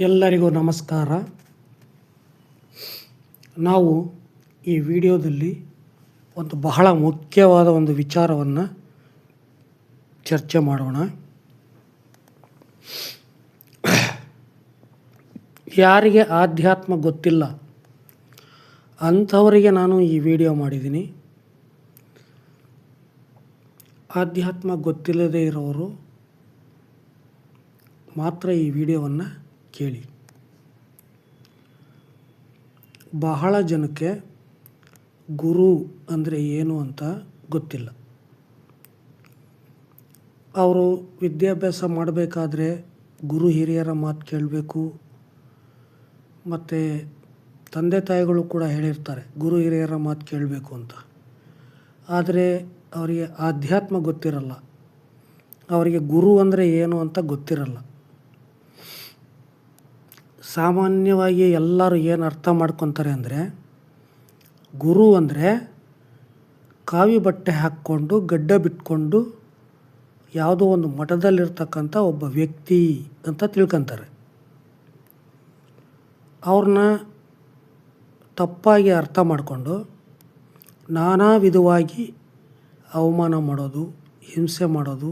ಎಲ್ಲರಿಗೂ ನಮಸ್ಕಾರ. ನಾವು ಈ ವಿಡಿಯೋದಲ್ಲಿ ಒಂದು ಬಹಳ ಮುಖ್ಯವಾದ ಒಂದು ವಿಚಾರವನ್ನು ಚರ್ಚೆ ಮಾಡೋಣ. ಯಾರಿಗೆ ಆಧ್ಯಾತ್ಮ ಗೊತ್ತಿಲ್ಲ, ಅಂಥವರಿಗೆ ನಾನು ಈ ವಿಡಿಯೋ ಮಾಡಿದ್ದೀನಿ. ಆಧ್ಯಾತ್ಮ ಗೊತ್ತಿಲ್ಲದೇ ಇರೋರು ಮಾತ್ರ ಈ ವಿಡಿಯೋವನ್ನು ಕೇಳಿ. ಬಹಳ ಜನಕ್ಕೆ ಗುರು ಅಂದರೆ ಏನು ಅಂತ ಗೊತ್ತಿಲ್ಲ. ಅವರು ವಿದ್ಯಾಭ್ಯಾಸ ಮಾಡಬೇಕಾದ್ರೆ ಗುರು ಹಿರಿಯರ ಮಾತು ಕೇಳಬೇಕು. ಮತ್ತು ತಂದೆ ತಾಯಿಗಳು ಕೂಡ ಹೇಳಿರ್ತಾರೆ, ಗುರು ಹಿರಿಯರ ಮಾತು ಕೇಳಬೇಕು ಅಂತ. ಆದರೆ ಅವರಿಗೆ ಆಧ್ಯಾತ್ಮ ಗೊತ್ತಿರಲ್ಲ. ಅವರಿಗೆ ಗುರು ಅಂದರೆ ಏನು ಅಂತ ಗೊತ್ತಿರಲ್ಲ. ಸಾಮಾನ್ಯವಾಗಿ ಎಲ್ಲರೂ ಏನು ಅರ್ಥ ಮಾಡ್ಕೊತಾರೆ ಅಂದರೆ, ಗುರು ಅಂದರೆ ಕಾವಿ ಬಟ್ಟೆ ಹಾಕ್ಕೊಂಡು, ಗಡ್ಡ ಬಿಟ್ಕೊಂಡು ಯಾವುದೋ ಒಂದು ಮಠದಲ್ಲಿರ್ತಕ್ಕಂಥ ಒಬ್ಬ ವ್ಯಕ್ತಿ ಅಂತ ತಿಳ್ಕೊತಾರೆ. ಅವ್ರನ್ನ ತಪ್ಪಾಗಿ ಅರ್ಥ ಮಾಡಿಕೊಂಡು ನಾನಾ ವಿಧವಾಗಿ ಅವಮಾನ ಮಾಡೋದು, ಹಿಂಸೆ ಮಾಡೋದು,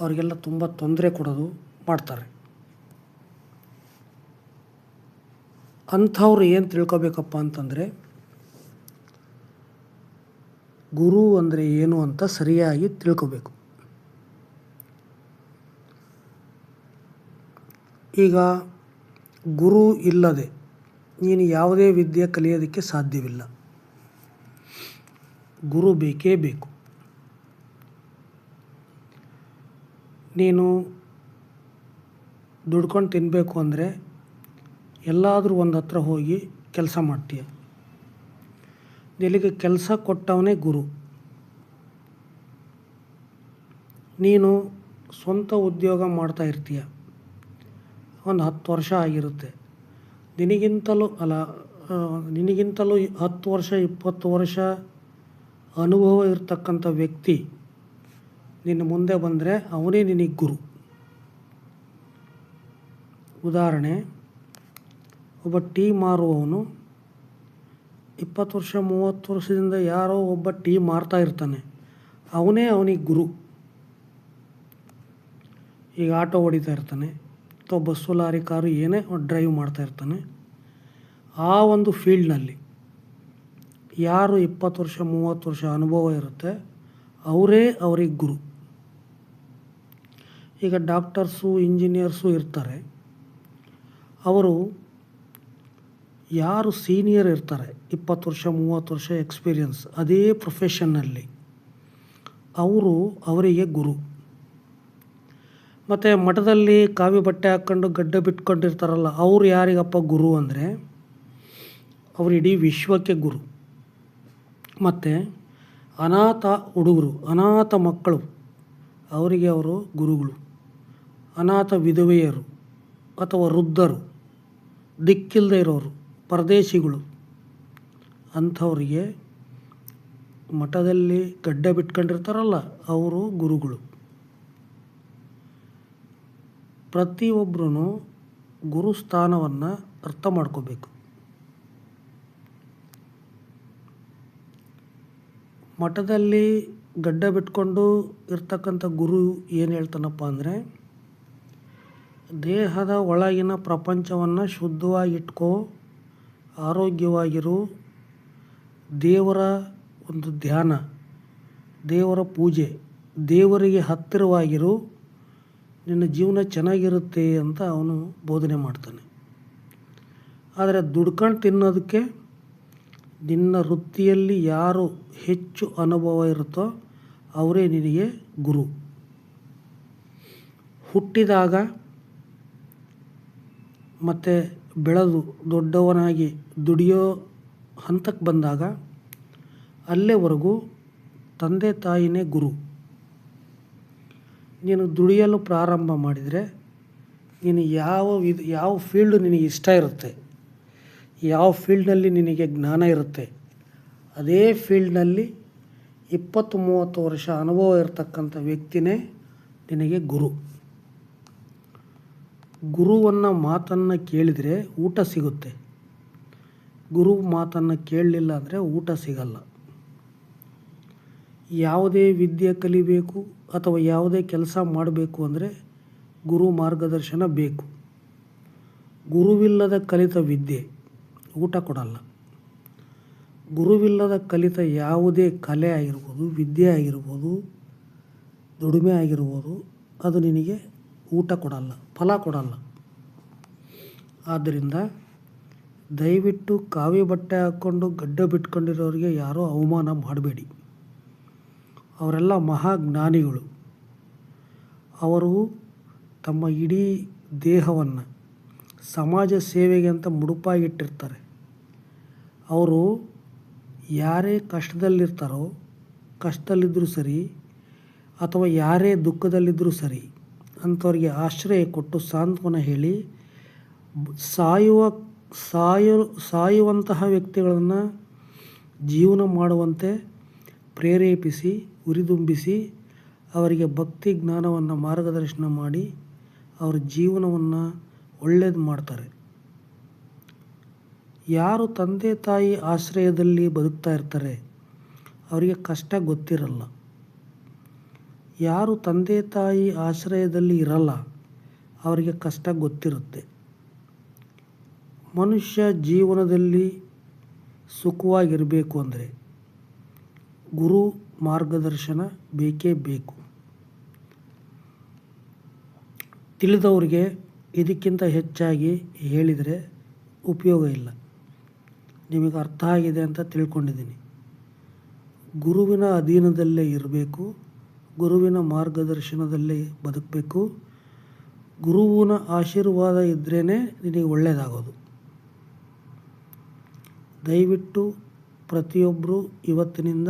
ಅವರಿಗೆಲ್ಲ ತುಂಬ ತೊಂದರೆ ಕೊಡೋದು ಮಾಡ್ತಾರೆ. ಅಂಥವ್ರು ಏನು ತಿಳ್ಕೊಬೇಕಪ್ಪ ಅಂತಂದರೆ, ಗುರು ಅಂದರೆ ಏನು ಅಂತ ಸರಿಯಾಗಿ ತಿಳ್ಕೋಬೇಕು. ಈಗ ಗುರು ಇಲ್ಲದೆ ನೀನು ಯಾವುದೇ ವಿದ್ಯೆ ಕಲಿಯೋದಕ್ಕೆ ಸಾಧ್ಯವಿಲ್ಲ. ಗುರು ಬೇಕೇ ಬೇಕು. ನೀನು ದುಡ್ಕೊಂಡು ತಿನ್ನಬೇಕು ಅಂದರೆ ಎಲ್ಲಾದರೂ ಒಂದು ಹತ್ರ ಹೋಗಿ ಕೆಲಸ ಮಾಡ್ತೀಯ? ನಿನಗೆ ಕೆಲಸ ಕೊಟ್ಟವನೇ ಗುರು. ನೀನು ಸ್ವಂತ ಉದ್ಯೋಗ ಮಾಡ್ತಾ ಇರ್ತೀಯ. ಒಂದು ಹತ್ತು ವರ್ಷ ಆಗಿರುತ್ತೆ. ನಿನಗಿಂತಲೂ ಅಲ್ಲ ನಿನಗಿಂತಲೂ ಹತ್ತು ವರ್ಷ, ಇಪ್ಪತ್ತು ವರ್ಷ ಅನುಭವ ಇರತಕ್ಕಂಥ ವ್ಯಕ್ತಿ ನಿನ್ನ ಮುಂದೆ ಬಂದರೆ ಅವನೇ ನಿನಗೆ ಗುರು. ಉದಾಹರಣೆ ಒಬ್ಬ ಟೀ ಮಾರುವವನು ಇಪ್ಪತ್ತು ವರ್ಷ, ಮೂವತ್ತು ವರ್ಷದಿಂದ ಯಾರೋ ಒಬ್ಬ ಟೀ ಮಾರ್ತಾ ಇರ್ತಾನೆ. ಅವನೇ ಅವನಿಗೆ ಗುರು. ಈಗ ಆಟೋ ಹೊಡಿತಾ ಇರ್ತಾನೆ. ಅಥವಾ ಬಸ್ಸು ಲಾರಿ ಕಾರು ಏನೇ ಡ್ರೈವ್ ಮಾಡ್ತಾ ಇರ್ತಾನೆ. ಆ ಒಂದು ಫೀಲ್ಡ್ನಲ್ಲಿ ಯಾರು ಇಪ್ಪತ್ತು ವರ್ಷ, ಮೂವತ್ತು ವರ್ಷ ಅನುಭವ ಇರುತ್ತೆ, ಅವರೇ ಅವ್ರಿಗೆ ಗುರು. ಈಗ ಡಾಕ್ಟರ್ಸು, ಇಂಜಿನಿಯರ್ಸು ಇರ್ತಾರೆ. ಅವರು ಯಾರು ಸೀನಿಯರ್ ಇರ್ತಾರೆ, ಇಪ್ಪತ್ತು ವರ್ಷ, ಮೂವತ್ತು ವರ್ಷ ಎಕ್ಸ್ಪೀರಿಯನ್ಸ್ ಅದೇ ಪ್ರೊಫೆಷನ್ನಲ್ಲಿ ಅವರು ಅವರಿಗೆ ಗುರು. ಮತ್ತು ಮಠದಲ್ಲಿ ಕಾವಿ ಬಟ್ಟೆ ಹಾಕ್ಕೊಂಡು ಗಡ್ಡ ಬಿಟ್ಕೊಂಡಿರ್ತಾರಲ್ಲ, ಅವ್ರು ಯಾರಿಗಪ್ಪ ಗುರು ಅಂದರೆ, ಅವರು ಇಡೀ ವಿಶ್ವಕ್ಕೆ ಗುರು. ಮತ್ತು ಅನಾಥ ಹುಡುಗರು, ಅನಾಥ ಮಕ್ಕಳು, ಅವರಿಗೆ ಅವರು ಗುರುಗಳು. ಅನಾಥ ವಿಧವೆಯರು ಅಥವಾ ವೃದ್ಧರು ದಿಕ್ಕಿಲ್ಲದೆ ಇರೋರು. ಪರದೇಶಿಗಳು. ಅಂಥವ್ರಿಗೆ ಮಠದಲ್ಲಿ ಗಡ್ಡ ಬಿಟ್ಕೊಂಡಿರ್ತಾರಲ್ಲ ಅವರು ಗುರುಗಳು. ಪ್ರತಿಯೊಬ್ಬರೂ ಗುರು ಸ್ಥಾನವನ್ನು ಅರ್ಥ ಮಾಡ್ಕೋಬೇಕು. ಮಠದಲ್ಲಿ ಗಡ್ಡ ಬಿಟ್ಕೊಂಡು ಇರ್ತಕ್ಕಂಥ ಗುರು ಏನು ಹೇಳ್ತಾನಪ್ಪ ಅಂದರೆ, ದೇಹದ ಒಳಗಿನ ಪ್ರಪಂಚವನ್ನು ಶುದ್ಧವಾಗಿಟ್ಕೋ ಆರೋಗ್ಯವಾಗಿರು. ದೇವರ ಒಂದು ಧ್ಯಾನ, ದೇವರ ಪೂಜೆ, ದೇವರಿಗೆ ಹತ್ತಿರವಾಗಿರು. ನಿನ್ನ ಜೀವನ ಚೆನ್ನಾಗಿರುತ್ತೆ ಅಂತ ಅವನು ಬೋಧನೆ ಮಾಡ್ತಾನೆ. ಆದರೆ ದುಡ್ಕೊಂಡು ತಿನ್ನೋದಕ್ಕೆ ನಿನ್ನ ವೃತ್ತಿಯಲ್ಲಿ ಯಾರು ಹೆಚ್ಚು ಅನುಭವ ಇರುತ್ತೋ ಅವರೇ ನಿನಗೆ ಗುರು. ಹುಟ್ಟಿದಾಗ ಮತ್ತು ಬೆಳೆದು ದೊಡ್ಡವನಾಗಿ ದುಡಿಯೋ ಹಂತಕ್ಕೆ ಬಂದಾಗ ಅಲ್ಲೇವರೆಗೂ ತಂದೆ ತಾಯಿನೇ ಗುರು. ನೀನು ದುಡಿಯಲು ಪ್ರಾರಂಭ ಮಾಡಿದರೆ ನೀನು ಯಾವ ವಿಧ, ಯಾವ ಫೀಲ್ಡು ನಿನಗೆ ಇಷ್ಟ ಇರುತ್ತೆ, ಯಾವ ಫೀಲ್ಡ್ನಲ್ಲಿ ನಿನಗೆ ಜ್ಞಾನ ಇರುತ್ತೆ, ಅದೇ ಫೀಲ್ಡ್ನಲ್ಲಿ ಇಪ್ಪತ್ತು ಮೂವತ್ತು ವರ್ಷ ಅನುಭವ ಇರತಕ್ಕಂಥ ವ್ಯಕ್ತಿನೇ ನಿನಗೆ ಗುರು. ಗುರುವನ್ನ ಮಾತನ್ನು ಕೇಳಿದರೆ ಊಟ ಸಿಗುತ್ತೆ. ಗುರು ಮಾತನ್ನು ಕೇಳಲಿಲ್ಲ ಅಂದರೆ ಊಟ ಸಿಗಲ್ಲ. ಯಾವುದೇ ವಿದ್ಯೆ ಕಲಿಬೇಕು ಅಥವಾ ಯಾವುದೇ ಕೆಲಸ ಮಾಡಬೇಕು ಅಂದರೆ ಗುರು ಮಾರ್ಗದರ್ಶನ ಬೇಕು. ಗುರುವಿಲ್ಲದ ಕಲಿತ ವಿದ್ಯೆ ಊಟ ಕೊಡಲ್ಲ. ಗುರುವಿಲ್ಲದ ಕಲಿತ ಯಾವುದೇ ಕಲೆ ಆಗಿರ್ಬೋದು, ವಿದ್ಯೆ ಆಗಿರ್ಬೋದು, ದುಡಿಮೆ ಆಗಿರ್ಬೋದು, ಅದು ನಿನಗೆ ಊಟ ಕೊಡಲ್ಲ, ಫಲ ಕೊಡಲ್ಲ. ಆದ್ದರಿಂದ ದಯವಿಟ್ಟು ಕಾವಿ ಬಟ್ಟೆ ಹಾಕ್ಕೊಂಡು ಗಡ್ಡ ಬಿಟ್ಕೊಂಡಿರೋರಿಗೆ ಯಾರೂ ಅವಮಾನ ಮಾಡಬೇಡಿ. ಅವರೆಲ್ಲ ಮಹಾಜ್ಞಾನಿಗಳು. ಅವರು ತಮ್ಮ ಇಡೀ ದೇಹವನ್ನು ಸಮಾಜ ಸೇವೆಗೆ ಅಂತ ಮುಡುಪಾಗಿಟ್ಟಿರ್ತಾರೆ. ಅವರು ಯಾರೇ ಕಷ್ಟದಲ್ಲಿರ್ತಾರೋ ಕಷ್ಟದಲ್ಲಿದ್ದರೂ ಸರಿ ಅಥವಾ ಯಾರೇ ದುಃಖದಲ್ಲಿದ್ದರೂ ಸರಿ ಅಂಥವ್ರಿಗೆ ಆಶ್ರಯ ಕೊಟ್ಟು ಸಾಂತ್ವನ ಹೇಳಿ, ಸಾಯುವ, ಸಾಯು, ಸಾಯುವಂತಹ ವ್ಯಕ್ತಿಗಳನ್ನು ಜೀವನ ಮಾಡುವಂತೆ ಪ್ರೇರೇಪಿಸಿ ಉರಿದುಂಬಿಸಿ ಅವರಿಗೆ ಭಕ್ತಿ ಜ್ಞಾನವನ್ನು ಮಾರ್ಗದರ್ಶನ ಮಾಡಿ ಅವರ ಜೀವನವನ್ನು ಒಳ್ಳೇದು ಮಾಡ್ತಾರೆ. ಯಾರು ತಂದೆ ತಾಯಿ ಆಶ್ರಯದಲ್ಲಿ ಬದುಕ್ತಾ ಇರ್ತಾರೆ, ಅವರಿಗೆ ಕಷ್ಟ ಗೊತ್ತಿರಲ್ಲ. ಯಾರು ತಂದೆ ತಾಯಿ ಆಶ್ರಯದಲ್ಲಿ ಇರಲ್ಲ, ಅವರಿಗೆ ಕಷ್ಟ ಗೊತ್ತಿರುತ್ತೆ. ಮನುಷ್ಯ ಜೀವನದಲ್ಲಿ ಸುಖವಾಗಿರಬೇಕು ಅಂದರೆ ಗುರು ಮಾರ್ಗದರ್ಶನ ಬೇಕೇ ಬೇಕು. ತಿಳಿದವ್ರಿಗೆ ಇದಕ್ಕಿಂತ ಹೆಚ್ಚಾಗಿ ಹೇಳಿದರೆ ಉಪಯೋಗ ಇಲ್ಲ. ನಿಮಗೆ ಅರ್ಥ ಆಗಿದೆ ಅಂತ ತಿಳ್ಕೊಂಡಿದ್ದೀನಿ. ಗುರುವಿನ ಅಧೀನದಲ್ಲೇ ಇರಬೇಕು ಗುರುವಿನ ಮಾರ್ಗದರ್ಶನದಲ್ಲಿ ಬದುಕಬೇಕು. ಗುರುವಿನ ಆಶೀರ್ವಾದ ಇದ್ರೇ ನಿನಗೆ ಒಳ್ಳೆಯದಾಗೋದು ದಯವಿಟ್ಟು ಪ್ರತಿಯೊಬ್ಬರು ಇವತ್ತಿನಿಂದ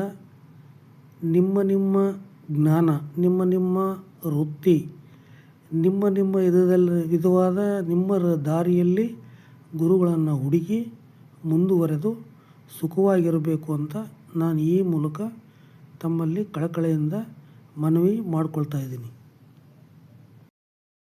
ನಿಮ್ಮ ನಿಮ್ಮ ಜ್ಞಾನ, ನಿಮ್ಮ ನಿಮ್ಮ ವೃತ್ತಿ, ನಿಮ್ಮ ನಿಮ್ಮ ವಿಧದಲ್ಲಿ ವಿಧವಾದ ನಿಮ್ಮ ದಾರಿಯಲ್ಲಿ ಗುರುಗಳನ್ನು ಹುಡುಕಿ ಮುಂದುವರೆದು ಸುಖವಾಗಿರಬೇಕು ಅಂತ ನಾನು ಈ ಮೂಲಕ ತಮ್ಮಲ್ಲಿ ಕಳಕಳಿಯಿಂದ ಮನವಿ ಮಾಡ್ಕೊಳ್ತಾ ಇದ್ದೀನಿ.